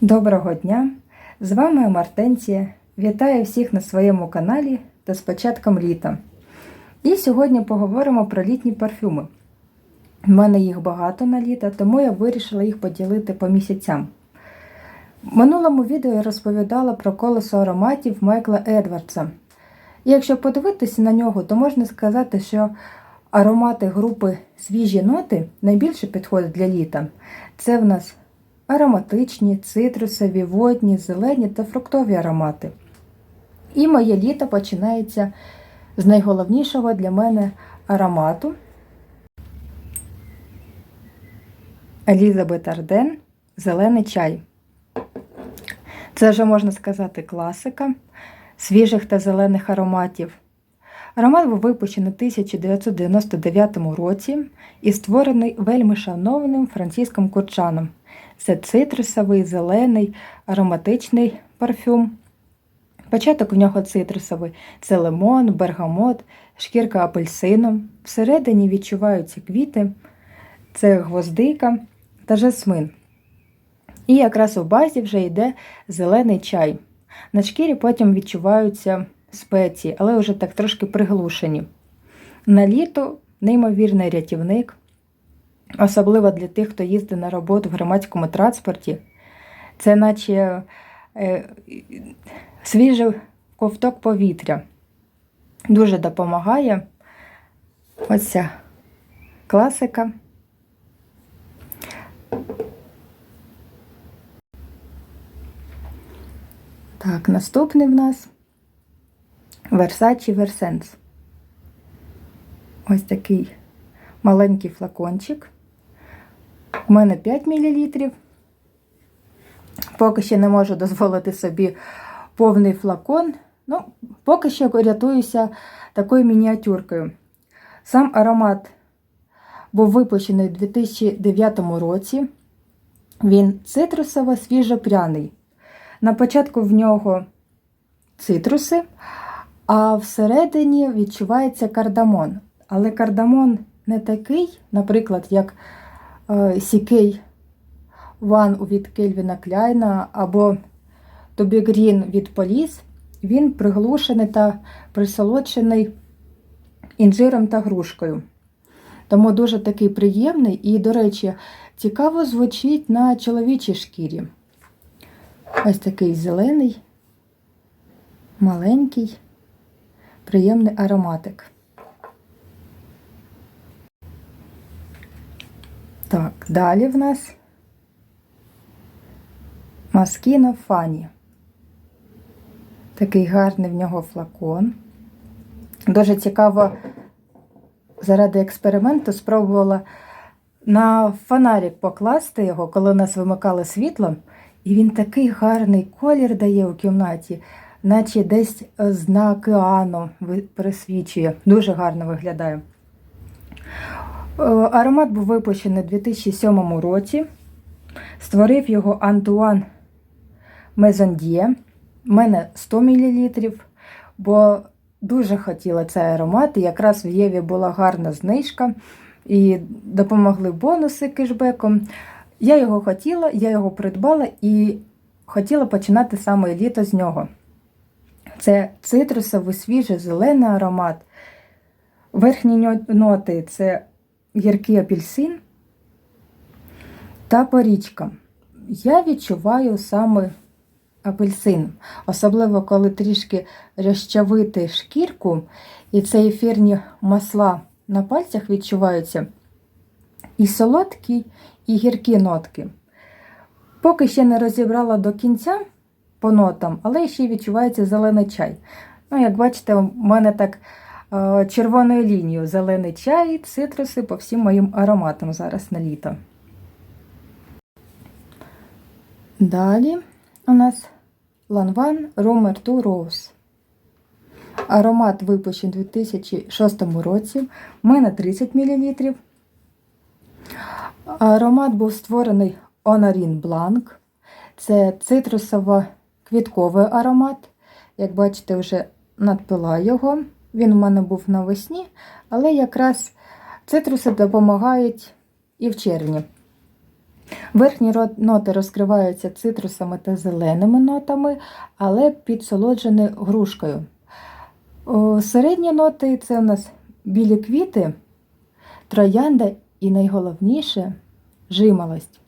Доброго дня! З вами Мартенція. Вітаю всіх на своєму каналі та з початком літа. І сьогодні поговоримо про літні парфюми. У мене їх багато на літо, тому я вирішила їх поділити по місяцям. В минулому відео я розповідала про колесо ароматів Майкла Едвардса. І якщо подивитися на нього, то можна сказати, що аромати групи свіжі ноти найбільше підходять для літа. Це в нас ароматичні, цитрусові, водні, зелені та фруктові аромати. І моє літо починається з найголовнішого для мене аромату Елізабет Арден Зелений чай. Це вже можна сказати класика свіжих та зелених ароматів. Аромат був випущений у 1999 році і створений вельми шановним Франциском Курчаном. Це цитрусовий, зелений, ароматичний парфюм. Початок в нього цитрусовий це лимон, бергамот, шкірка апельсину. Всередині відчуваються квіти, це гвоздика та жасмин. І якраз у базі вже йде зелений чай. На шкірі потім відчуваються спеції, але вже так трошки приглушені. На літо неймовірний рятівник, особливо для тих, хто їздить на роботу в громадському транспорті. Це наче е, свіжий ковток повітря. Дуже допомагає. Ось ця класика. Так, наступний в нас Versace Versense. Ось такий маленький флакончик. У мене 5 мл. Поки ще не можу дозволити собі повний флакон. Ну, поки що рятуюся такою мініатюркою. Сам аромат був випущений у 2009 році. Він цитрусово свіжопряний. На початку в нього цитруси, а всередині відчувається кардамон. Але кардамон не такий, наприклад, як Сікей Ван від Кельвіна Кляйна або Тобі Грін від Поліс. Він приглушений та присолодшений інжиром та грушкою. Тому дуже такий приємний і, до речі, цікаво звучить на чоловічій шкірі. Ось такий зелений, маленький, приємний ароматик. Так, далі в нас Маскіно Фані. Такий гарний в нього флакон. Дуже цікаво, заради експерименту спробувала на фонарик покласти його, коли у нас вимикали світло. І він такий гарний колір дає у кімнаті, наче десь з океану присвічує. Дуже гарно виглядає. Е, аромат був випущений у 2007 році. Створив його Антуан Мезондіє. У мене 100 мл, бо дуже хотіла цей аромат. І якраз в Єві була гарна знижка. І допомогли бонуси кешбеком. Я його хотіла, я його придбала і хотіла починати саме літо з нього. Це цитрусовий свіжий зелений аромат. Верхні ноти це гіркий апельсин та порічка. Я відчуваю саме апельсин, особливо коли трішки розчавити шкірку, і це ефірні масла на пальцях відчуваються. І солодкі, і гіркі нотки. Поки ще не розібрала до кінця по нотам, але ще відчувається зелений чай. Ну, Як бачите, у мене так е, червоною лінією зелений чай, цитруси по всім моїм ароматам зараз на літо. Далі у нас Lanvin Romer 2 Rose. Аромат випущений у 2006 році. У мене 30 мл. Аромат був створений Honorin Blanc. Це цитрусово-квітковий аромат. Як бачите, вже надпила його. Він у мене був навесні, але якраз цитруси допомагають і в червні. Верхні ноти розкриваються цитрусами та зеленими нотами, але підсолоджені грушкою. Середні ноти це у нас білі квіти, троянда і найголовніше жимолость.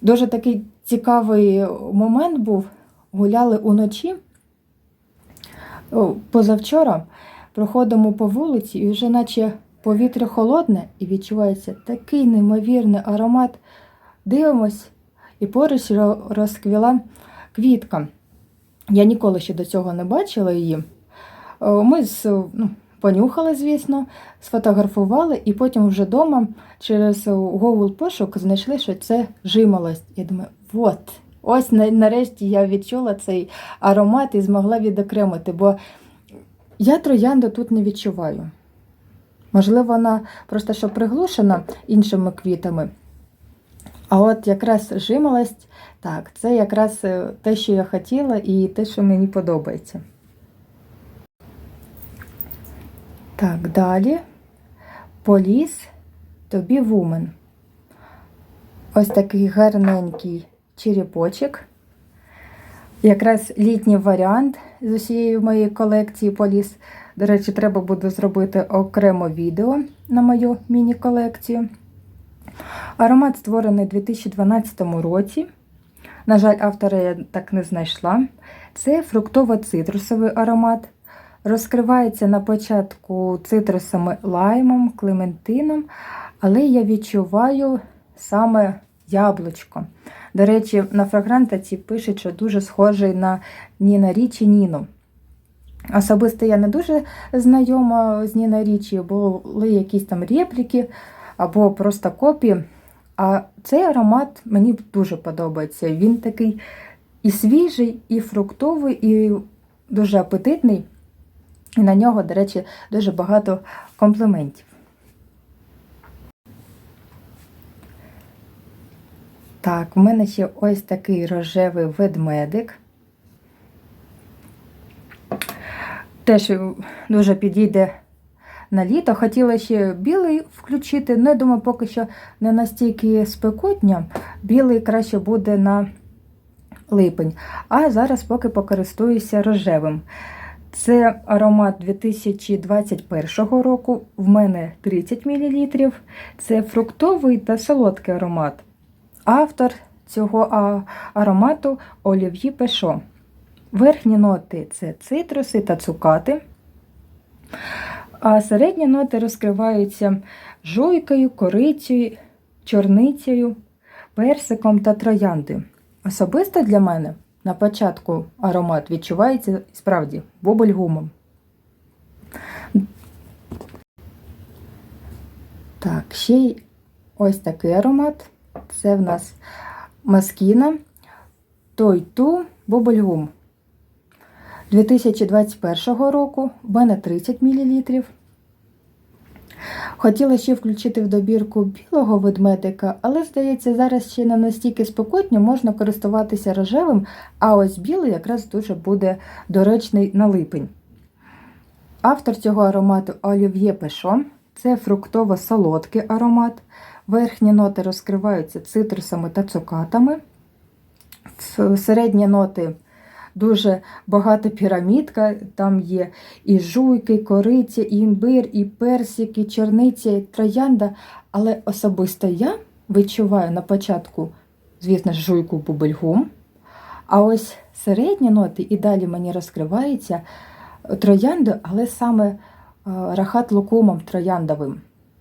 Дуже такий цікавий момент був. Гуляли уночі. Позавчора проходимо по вулиці, і вже наче повітря холодне, і відчувається такий неймовірний аромат. Дивимось, і поруч розквіла квітка. Я ніколи ще до цього не бачила її. Ми з, ну, понюхали, звісно, сфотографували, і потім вже вдома через Google пошук знайшли, що це жимолость. Я думаю, от, ось нарешті я відчула цей аромат і змогла відокремити, бо я троянду тут не відчуваю. Можливо, вона просто що приглушена іншими квітами. А от якраз жимолость, так, це якраз е, те, що я хотіла, і те, що мені подобається. Так, далі. Поліс тобі вумен. Ось такий гарненький черепочок. Якраз літній варіант з усієї моєї колекції поліс. До речі, треба буде зробити окремо відео на мою міні-колекцію. Аромат створений у 2012 році. На жаль, автора я так не знайшла. Це фруктово-цитрусовий аромат. Розкривається на початку цитрусами лаймом, клементином, але я відчуваю саме яблучко. До речі, на фрагрантиці пишуть, що дуже схожий на Ніна Річі Ніну. Особисто я не дуже знайома з Ніна Річі, були якісь там репліки або просто копії. А цей аромат мені дуже подобається. Він такий і свіжий, і фруктовий, і дуже апетитний. І на нього, до речі, дуже багато компліментів. Так, в мене ще ось такий рожевий ведмедик. Теж дуже підійде на літо. Хотіла ще білий включити, але я думаю, поки що не настільки спекотня. Білий краще буде на липень. А зараз поки покористуюся рожевим. Це аромат 2021 року. В мене 30 мл. Це фруктовий та солодкий аромат. Автор цього аромату Олів'ї Пешо. Верхні ноти це цитруси та цукати. А середні ноти розкриваються жуйкою, корицею, чорницею, персиком та трояндою. Особисто для мене на початку аромат відчувається справді бубльгумом. Так, ще й ось такий аромат. Це в нас маскіна той ту бубльгум. 2021 року в мене 30 мл. Хотіла ще включити в добірку білого ведмедика, але, здається, зараз ще не настільки спекотно, можна користуватися рожевим, а ось білий якраз дуже буде доречний на липень. Автор цього аромату Олів'є Пешо. Це фруктово-солодкий аромат. Верхні ноти розкриваються цитрусами та цукатами. Середні ноти дуже багата пірамідка. Там є і жуйки, і кориця, і імбир, і персики, чорниця, і троянда. Але особисто я відчуваю на початку, звісно жуйку бубельгум. А ось середні ноти і далі мені розкривається троянда, але саме рахат лукумом трояндовим.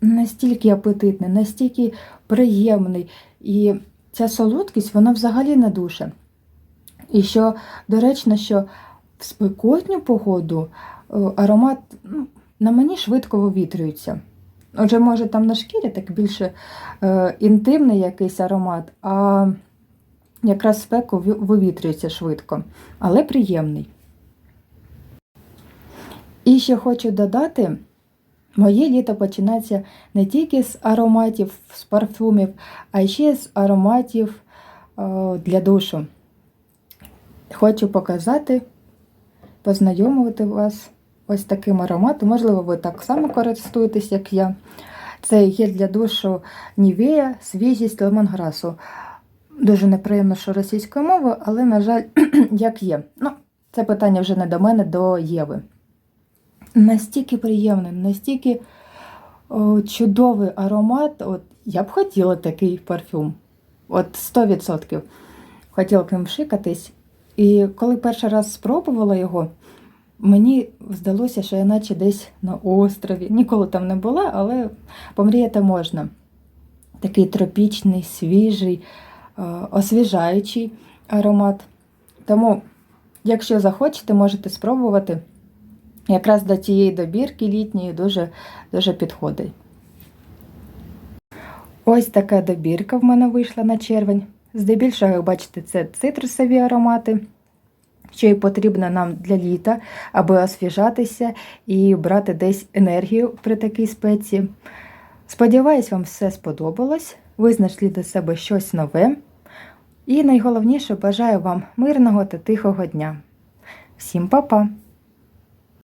Настільки апетитний, настільки приємний. І ця солодкість, вона взагалі не душе. І що доречно, що в спекотню погоду аромат ну, на мені швидко вивітрюється. Отже, може, там на шкірі так більше е, інтимний якийсь аромат, а якраз спеку вивітрюється швидко, але приємний. І ще хочу додати, моє літо починається не тільки з ароматів, з парфумів, а ще з ароматів е, для душу. Хочу показати, познайомити вас ось таким ароматом. Можливо, ви так само користуєтесь, як я. Це гель для душу Нівея, свіжість лемонграсу. Дуже неприємно, що російською мовою, але, на жаль, як є. Ну, це питання вже не до мене, до Єви. Настільки приємний, настільки о, чудовий аромат. От, я б хотіла такий парфюм. От 100%. Хотіла к ним шикатись. І коли перший раз спробувала його, мені здалося, що я наче десь на острові. Ніколи там не була, але помріяти можна. Такий тропічний, свіжий, е, освіжаючий аромат. Тому, якщо захочете, можете спробувати. Якраз до тієї добірки літньої дуже, дуже підходить. Ось така добірка в мене вийшла на червень. Здебільшого, як бачите, це цитрусові аромати, що й потрібно нам для літа, аби освіжатися і брати десь енергію при такій спеції. Сподіваюсь, вам все сподобалось. Ви знайшли для себе щось нове. І найголовніше бажаю вам мирного та тихого дня. Всім па-па!